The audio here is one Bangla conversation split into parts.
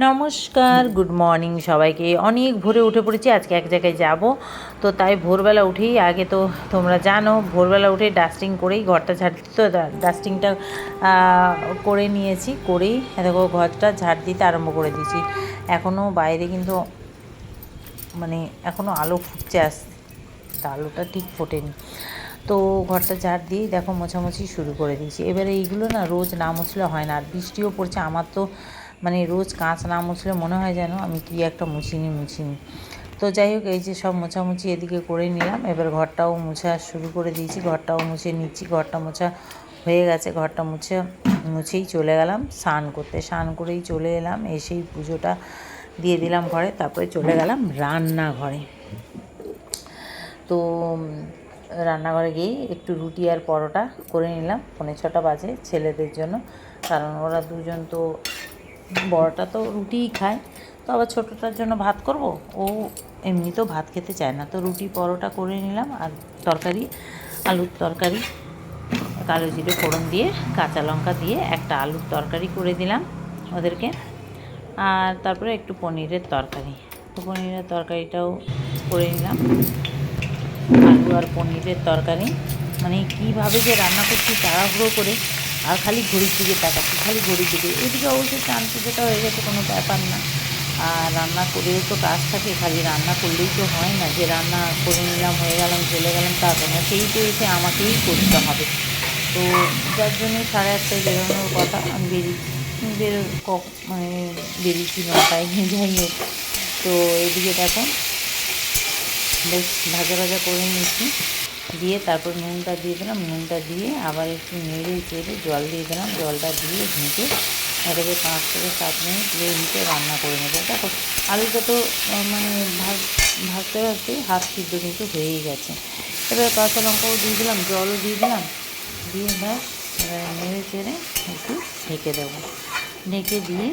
নমস্কার গুড মর্নিং সবাইকে। অনেক ভোরে উঠে পড়েছি, আজকে এক জায়গায় যাব। তো তাই ভোরবেলা উঠেই আগে তো তোমরা জানো, ভোরবেলা উঠে ডাস্টিং করেই ঘরটা ঝাড় তো ডাস্টিংটা করে নিয়েছি, করেই দেখো ঘরটা ঝাড় দিতে আরম্ভ করে দিয়েছি। এখনও বাইরে কিন্তু মানে এখনও আলো ফুটছে আসছে আলোটা ঠিক ফোটেনি। তো ঘরটা ঝাড় দিয়েই দেখো মোছামুছি শুরু করে দিয়েছি। এবারে এইগুলো না রোজ না মুছলে হয় না। আর বৃষ্টিও পড়ছে, আমার তো মানে রোজ কাঁচ না মুছলে মনে হয় যেন আমি কি একটা মুছিনি মুছিনি। তো যাই হোক, এই যে সব মোছামুছি এদিকে করে নিলাম। এবার ঘরটাও মুছা শুরু করে দিয়েছি। ঘরটাও মুছে নিচ্ছি। ঘরটা মোছা হয়ে গেছে। ঘরটা মুছে, মুছেই চলে গেলাম স্নান করতে। স্নান করেই চলে এলাম। এসেই পুজোটা দিয়ে দিলাম ঘরে। তারপরে চলে গেলাম রান্নাঘরে। তো, রান্নাঘরে গিয়েই একটু রুটি আর পরোটা করে নিলাম। পনেরো ছটা বাজে ছেলেদের জন্য। কারণ ওরা দুজন তো বড়টা তো রুটিই খায়। তো আবার ছোটোটার জন্য ভাত করব। ও এমনিতেও ভাত খেতে চায় না। তো রুটি পরোটা করে নিলাম আর তরকারি, আলুর তরকারি, কালো জিরে ফোড়ন দিয়ে, কাঁচা লঙ্কা দিয়ে একটা আলুর তরকারি করে দিলাম ওদেরকে। আর তারপরে একটু পনিরের তরকারি। তো পনিরের তরকারিটাও করে নিলাম। আলু আর পনিরের তরকারি। মানে কীভাবে যে রান্না করছি তাড়াহুড়ো করে আর খালি ঘড়ির দিকে তাকাচ্ছি, খালি ঘড়ির দিকে। এদিকে অবশ্যই চান পুজোটা হয়ে গেছে কোনো ব্যাপার না। আর রান্না করেও তো কাজ থাকে, খালি রান্না করলেই তো হয় না। যে রান্না করে নিলাম, হয়ে গেলাম চলে গেলাম, তা তো না, সেই তো এসে আমাকেই করতে হবে। তো যার জন্য সাড়ে আটটায় বেরোনোর কথা, আমি বেরিয়েছি বেরো মানে বেরিয়েছি নটায়, যাই হোক। তো এদিকে দেখো, বেশ ভাজা ভাজা করে নিচ্ছি দিয়ে তারপর নুনটা দিয়ে দিলাম। নুনটা দিয়ে আবার একটু নেড়ে চেড়ে জল দিয়ে দিলাম। জলটা দিয়ে ঢেকে এটাকে পাঁচ থেকে সাত মিনিট রেডিতে রান্না করে নেব। দেখো, আলুটা তো মানে ভাজ, ভাজতে ভাজতে হাত সিদ্ধ কিন্তু হয়েই গেছে। এবার কাঁচা লঙ্কাও দিয়ে দিলাম, জলও দিয়ে দিলাম। দিয়ে ব্যাস নেড়ে চেড়ে একটু ঢেকে দেবো। ঢেকে দিয়ে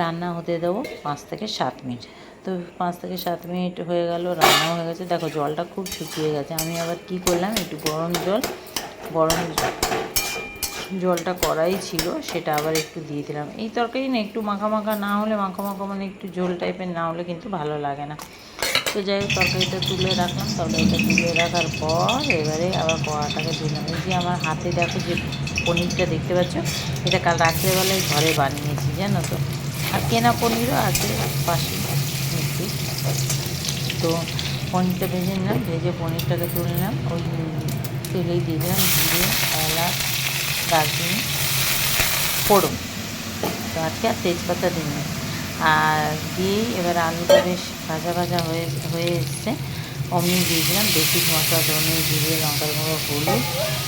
রান্না হতে দেবো পাঁচ থেকে সাত মিনিট। তো পাঁচ থেকে সাত মিনিট হয়ে গেল, রান্নাও হয়ে গেছে। দেখো, জলটা খুব শুকিয়ে গেছে। আমি আবার কি করলাম, একটু গরম জল, গরম জলটা করাই ছিল, সেটা আবার একটু দিয়ে দিলাম। এই তরকারি না, একটু মাখা মাখা না হলে, মাখা মাখা মানে একটু ঝোল টাইপের না হলে কিন্তু ভালো লাগে না। তো যাই হোক, তরকারিটা তুলে রাখলাম। তরকারিটা তুলে রাখার পর এবারে আবার কড়াটাকে দিলাম এই যে আমার হাতে দেখো যে পনিরটা দেখতে পাচ্ছ, এটা কাল রাত্রেবেলায় ঘরে বানিয়েছি, জানো তো। আর কেনা পনিরও আছে পাশে। তো পনিরটা ভেজে নিলাম, ভেজে পনিরটাকে তুলে নিলাম। ওই তেলেই দিয়ে দিলাম জিরে, এলাচ, দারচিনি, ফোড়ন। তো আজকে আর তেজপাতা দিন আর দিয়েই এবার আলুটা বেশ ভাজা ভাজা হয়ে হয়ে এসছে। অমনি দিয়ে দিলাম বেশি মশলা ধনে, জিরে, লঙ্কার গুঁড়ো, হলুদ,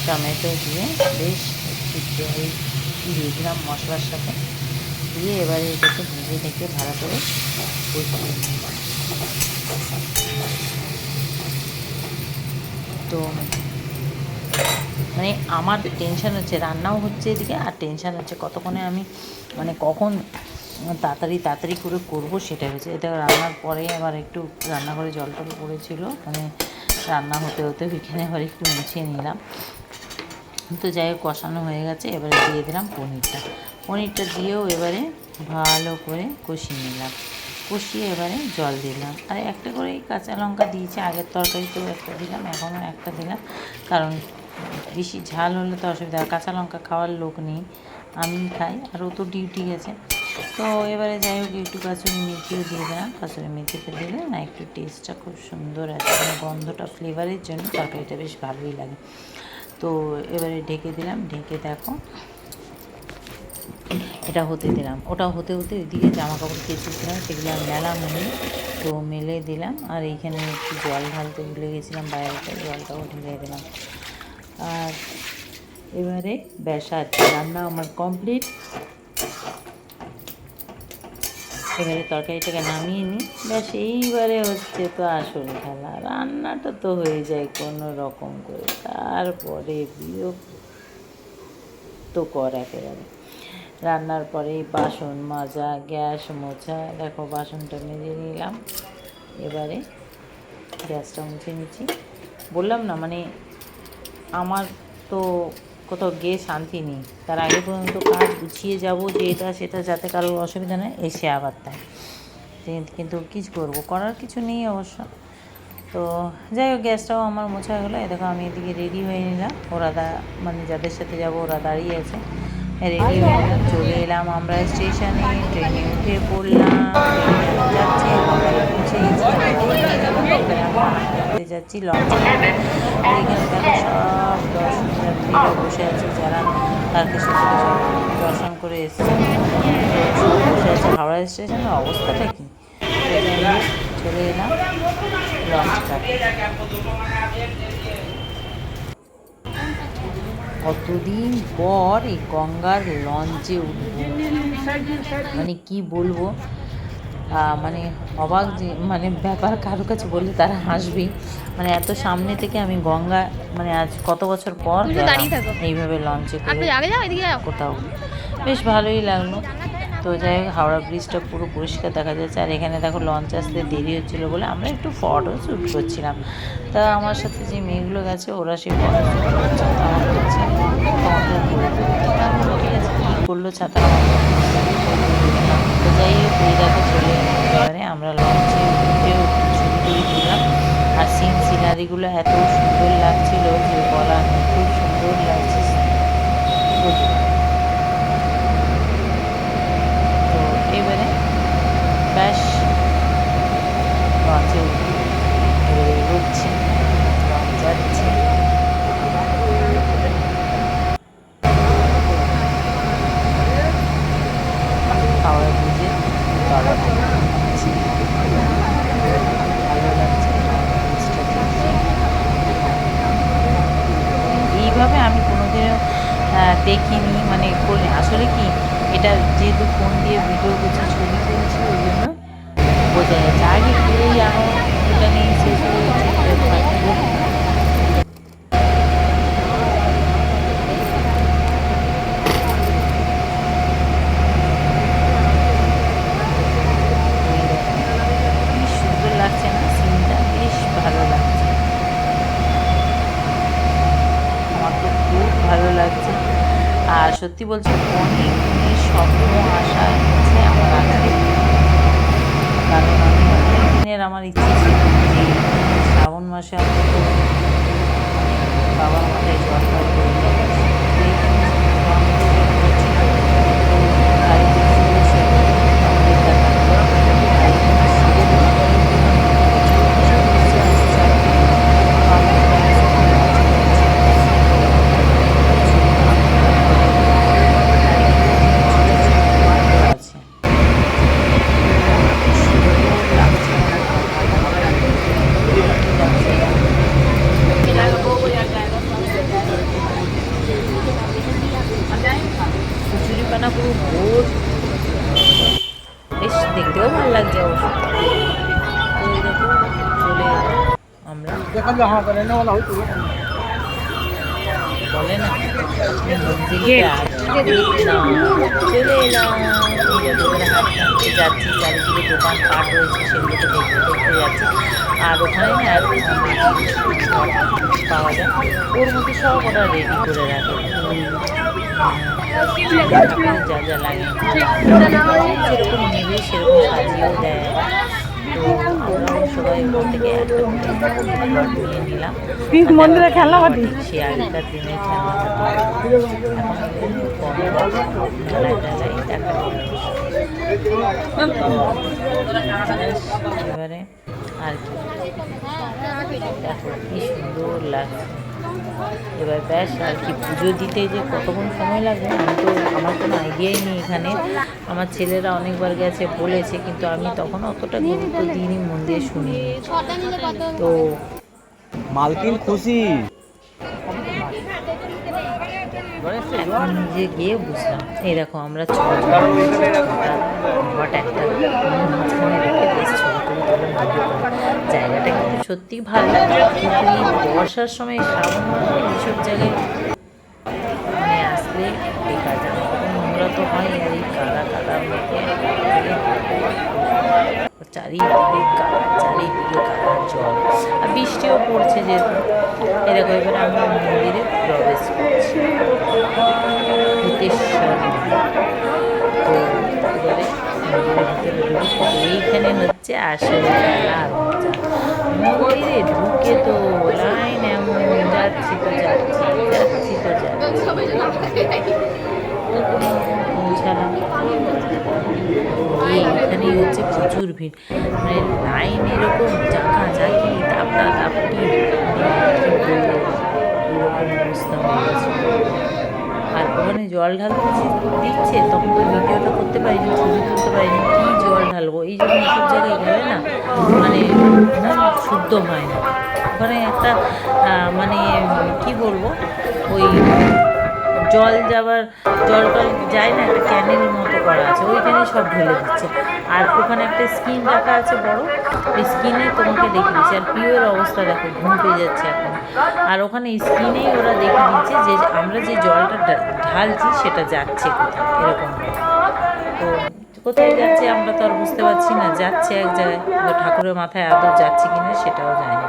টমেটো দিয়ে বেশ একটু দিয়ে দিলাম মশলার সাথে। দিয়ে এবারে এটাকে ভেজে থেকে ভালো করে তো মানে আমার টেনশান হচ্ছে, রান্নাও হচ্ছে এদিকে, আর টেনশান হচ্ছে কতক্ষণে আমি মানে কখন তাড়াতাড়ি তাড়াতাড়ি করে করব সেটা হচ্ছে। এটা রান্নার পরে আবার একটু রান্নাঘরে জল টল পড়েছিলো মানে রান্না হতে হতে ওইখানে আবার একটু মুছিয়ে নিলাম। তো যাই হোক, কষানো হয়ে গেছে, এবারে দিয়ে দিলাম পনিরটা। পনিরটা দিয়েও এবারে ভালো করে কষিয়ে নিলাম। কষিয়ে এবারে জল দিলাম। আর একটা করে কাঁচা লঙ্কা দিয়েছি, আগের তরকারিতেও একটা দিলাম, এখনও একটা দিলাম। কারণ বেশি ঝাল হলে তো অসুবিধা কাঁচা লঙ্কা খাওয়ার লোক নেই আমি খাই, আর ও তো ডিউটি গেছে। তো এবারে যাই হোক, একটু কাঁচুরি মেথিও দিয়ে দিলাম। কাঁচুরি মেথিতে দিলে না একটু টেস্টটা খুব সুন্দর আছে গন্ধটা ফ্লেভারের জন্য তরকারিটা বেশ ভালোই লাগে। তো এবারে ঢেকে দিলাম, ঢেকে দেখো এটা হতে দিলাম। ওটা হতে হতে ওইদিকে জামা কাপড় কেচেছিলাম সেগুলো আমি মেলা মেলে তো মেলে দিলাম, আর এইখানে একটু জল ঢালতে ভুলে গেছিলাম, বাইরেটা জলটাও ঢেলে দিলাম। আর এবারে ব্যাস আছে রান্না আমার কমপ্লিট। এবারে তরকারিটাকে নামিয়ে নিই। ব্যাস, এইবারে হচ্ছে তো আসল খেলা। রান্নাটা তো হয়ে যায় কোনো রকম করে। তারপরে বিরক্ত কর একেবারে। রান্নার পরে বাসন মাজা, গ্যাস মোছা, দেখো বাসনটা মেজে নিলাম। এবারে গ্যাসটা মুছে নিচ্ছি। বললাম না মানে আমার তো কোথাও গিয়ে শান্তি নেই। তার আগে পর্যন্ত কাজ গুছিয়ে যাব, যে এটা সেটা, যাতে কারোর অসুবিধা নেই, এসে আবার তাই। কিন্তু- কিছু করব? করার কিছু নেই অবশ্য। তো যাই হোক, গ্যাসটাও আমার মোছা গেলো দেখো, আমি এদিকে রেডি হয়ে নিলাম। ওরা দা মানে যাদের সাথে যাব, ওরা দাঁড়িয়ে আছে। রেডি হয়ে চলে এলাম আমরা স্টেশনে, ট্রেনে উঠে পড়লাম। যাচ্ছি পৌঁছে যাচ্ছি লঞ্চ। এখানে দেখো সব দর্শনার্থীরা বসে আছে, যারা সব দর্শন করে এসেছে। বসে আছে হাওড়া স্টেশনের অবস্থাটা কি? চলে এলাম লঞ্চ ঘাটে কতদিন পর এই গঙ্গার লঞ্চে উঠব? মানে কি বলব? মানে অবাক যে মানে ব্যাপার কারও কাছে বললে তারা হাসবেই। মানে এত সামনে থেকে আমি গঙ্গা মানে আজ কত বছর পর। এইভাবে লঞ্চে কোথাও। বেশ ভালোই লাগল। তো যাই হোক হাওড়া ব্রিজটা পুরো পরিষ্কার দেখা যাচ্ছে। আর এখানে দেখো লঞ্চ আসতে দেরি হচ্ছিল বলে আমরা একটু ফটো শ্যুট করছিলাম। তা আমার সাথে যে মেয়েগুলো গেছে ওরা সেই ফটো শ্যুট করছে। তা আমার বলছে "তোমাদের দিদি তো আমি বলি, ঠিক আছে কী করল ছাতা? তো যাই হোক এই দেখো চলে এবারে আমরা লঞ্চে উঠে ছবি টবি তুললাম আর সিন সিনারিগুলো এত সুন্দর লাগছিল যে বলা খুব সুন্দর লাগছে বুঝলি? তো এবারে উঠি এবারে উঠছি যাচ্ছে এইভাবে আমি কোনোদিনও দেখিনি। মানে করি আসলে কি, এটা যেহেতু ফোন দিয়ে ভিডিও করছি, ছবি সত্যি বলছি অনেক স্বপ্ন আশা হচ্ছে আমার আজকে কারণ আমি অনেক দিনের আমার ইচ্ছে ছিল। শ্রাবণ মাসে অন্তত আমরা বলে না আপনি মন্দিরে আসবেন না চলে এলাম যাচ্ছি চারিদিকে দোকান পাট রয়েছে সেগুলোকে দেখতে দেখতে যাচ্ছি আর ওখানে না পাওয়া যায় ওর মধ্যে সব ওরা রেডি করে রাখে যা যা লাগে যেরকম নেবে সেরকম সাজিয়েও দেয় তো সবাই ওখান থেকে একটা নিয়ে নিলাম। মন্দিরে খেলনা পাতি? সে আগেকার দিনের খেলনা এবারে আর কি সুন্দর লাগছে। এবার ব্যাস আর কি পুজো দিতে যে কতক্ষণ সময় লাগবে আমি তো আমার কোনো আইডিয়াই নেই এখানে আমার ছেলেরা অনেকবার গেছে বলেছে কিন্তু আমি তখন অতটা গুরুত্ব দিইনি মন দিয়ে শুনিনি তো মালকিন খুশি এখন নিজে গিয়ে বুঝলাম এই দেখো আমরা ছবি ঘট একটা জায়গাটা কিন্তু সত্যি ভালো। বর্ষার সময় শ্রাবণ এইসব জায়গায় মানে আসলে বেকার জায়গা নোংরা তো হয় আর এই কাদা কাদা মেখে চারিদিকে কাদা চারিদিকে কাদা, জল। আর বৃষ্টিও পড়ছে যেহেতু। এরকম এবার আমরা মন্দিরে প্রবেশ করছি। ভূতেশ্বর তো খেলা আর মন্দিরে ঢুকে তো লাইন এমন যাচ্ছি তো যাচ্ছি যাচ্ছি তো যাচ্ছি। পৌঁছালাম গিয়ে এখানেই হচ্ছে প্রচুর ভিড়। মানে লাইন এরকম চাকা চাকি তাপটা তাপটি এরকম অবস্থা হয়ে গেছে। ওখানে জল ঢালতে দিচ্ছে, তখন তো ভিডিওটা করতে পারিনি, ছবি তুলতে পারিনি, কী জল ঢালবো? এই জন্য সব জায়গায় গেলে না মানে শুদ্ধ হয় না। ওখানে একটা মানে কি বলব? ওই জল যাবার, জল টল যায় না, একটা ক্যানেল মতো করা আছে ওইখানে সব ঢেলে দিচ্ছে। আর ওখানে একটা স্কিন রাখা আছে বড় ওই স্কিনে তোমাকে দেখে দিচ্ছে। আর পিওর অবস্থা দেখো, ঘুম পেয়ে যাচ্ছে এখন। আর ওখানে স্কিনেই ওরা দেখে দিচ্ছে যে আমরা যে জলটা ঢালছি, সেটা যাচ্ছে কোথায়? এরকম তো কোথায় যাচ্ছে আমরা তো আর বুঝতে পারছি না, যাচ্ছে এক জায়গায় ঠাকুরের মাথায় আদৌ যাচ্ছে কিনা সেটাও জানি না।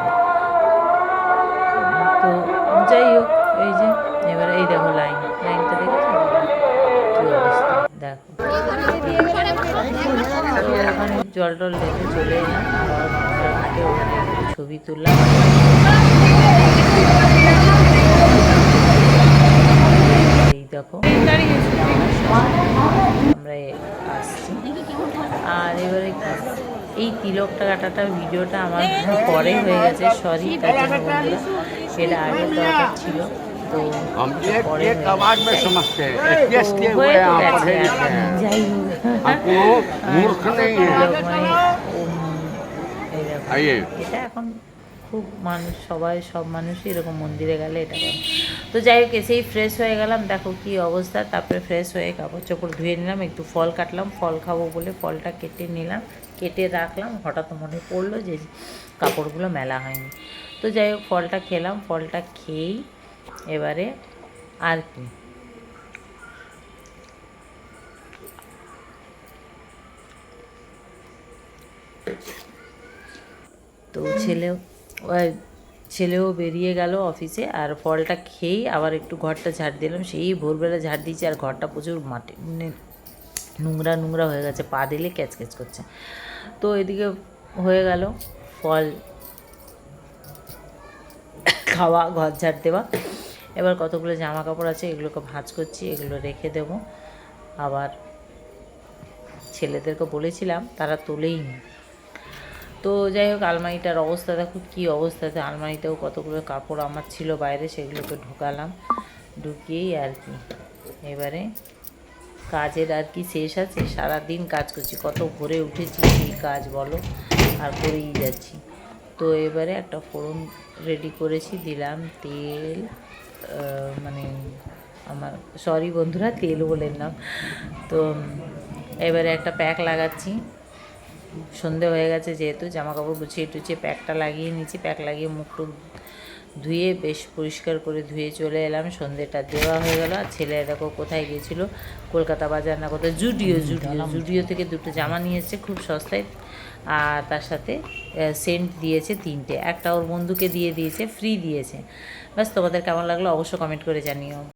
তো যাই হোক এই যে, এবার এই দেখো লাইন লাইনটা দেখেছ? দেখো ওখানে জল টল লেগে চলে ছবি তুললাম। এই দেখো, আমরা আসছি। আর এবারে এই তিলকটা কাটাটা ভিডিওটা আমার পরে হয়ে গেছে সরি তার জন্য বন্ধুরা, সেটা আগে দরকার ছিল। তো हम एक পরে एक হয়ে आवाज में গেছে। समझते हैं एस তো किए हुए হয়ে তো हैं গেছে पढ़े আর लिखे কি, हैं যাই হোক हमको मूर्ख नहीं है তিলক মানে উম, এই দেখো, আইয়ে। এটা এখন খুব মানুষ সবাই সব মানুষই এরকম মন্দিরে গেলে এটা করে তো যাই হোক এসেই ফ্রেশ হয়ে গেলাম দেখো কি অবস্থা তারপরে ফ্রেশ হয়ে কাপড় চোপড় ধুয়ে নিলাম একটু ফল কাটলাম ফল খাবো বলে ফলটা কেটে নিলাম কেটে রাখলাম হঠাৎ মনে পড়লো যে কাপড়গুলো মেলা হয়নি তো যাই হোক ফলটা খেলাম ফলটা খেয়েই এবারে আর কি। তো ছেলেও ছেলেও বেরিয়ে গেল অফিসে আর ফলটা খেয়েই আবার একটু ঘরটা ঝাড় দিলাম সেই ভোরবেলা ঝাড় দিয়েছি আর ঘরটা প্রচুর মাটি মানে নোংরা নোংরা হয়ে গেছে, পা দিলে ক্যাচ ক্যাচ করছে। তো এদিকে হয়ে গেল ফল, খাওয়া, ঘর ঝাড় দেওয়া। এবার কতগুলো জামা কাপড় আছে এগুলোকে ভাঁজ করছি, এগুলো রেখে দেবো। আবার ছেলেদেরকে বলেছিলাম, তারা তোলেই নি তো যাই হোক, আলমারিটার অবস্থা, দেখো কী অবস্থাতে আলমারিতেও কতগুলো কাপড় আমার ছিল বাইরে, সেগুলোকে ঢোকালাম। ঢুকিয়েই আর কি। এবারে কাজের আর কি শেষ আছে। সারাদিন কাজ করছি, কত ভোরে উঠেছি সেই কাজ বলো, আর করেই যাচ্ছি। তো এবারে একটা ফোড়ন রেডি করেছি, দিলাম তেল মানে আমার সরি বন্ধুরা তেল বলে নাম তো এবারে একটা প্যাক লাগাচ্ছি। সন্ধে হয়ে গেছে যেহেতু জামা কাপড় গুছিয়ে টুছিয়ে প্যাকটা লাগিয়ে নিয়েছি। প্যাক লাগিয়ে মুখ টুক ধুয়ে বেশ পরিষ্কার করে ধুয়ে চলে এলাম। সন্ধেটা দেওয়া হয়ে গেল। আর ছেলে দেখো কোথায় গিয়েছিল? কলকাতা বাজার না কোথায় জুডিও জুডিও জুডিও থেকে দুটো জামা নিয়ে এসেছে। খুব সস্তায়। আর তার সাথে সেন্ট দিয়েছে তিনটে। একটা ওর বন্ধুকে দিয়ে দিয়েছে ফ্রি দিয়েছে। ব্যাস, তোমাদের কেমন লাগল অবশ্য কমেন্ট করে জানিও।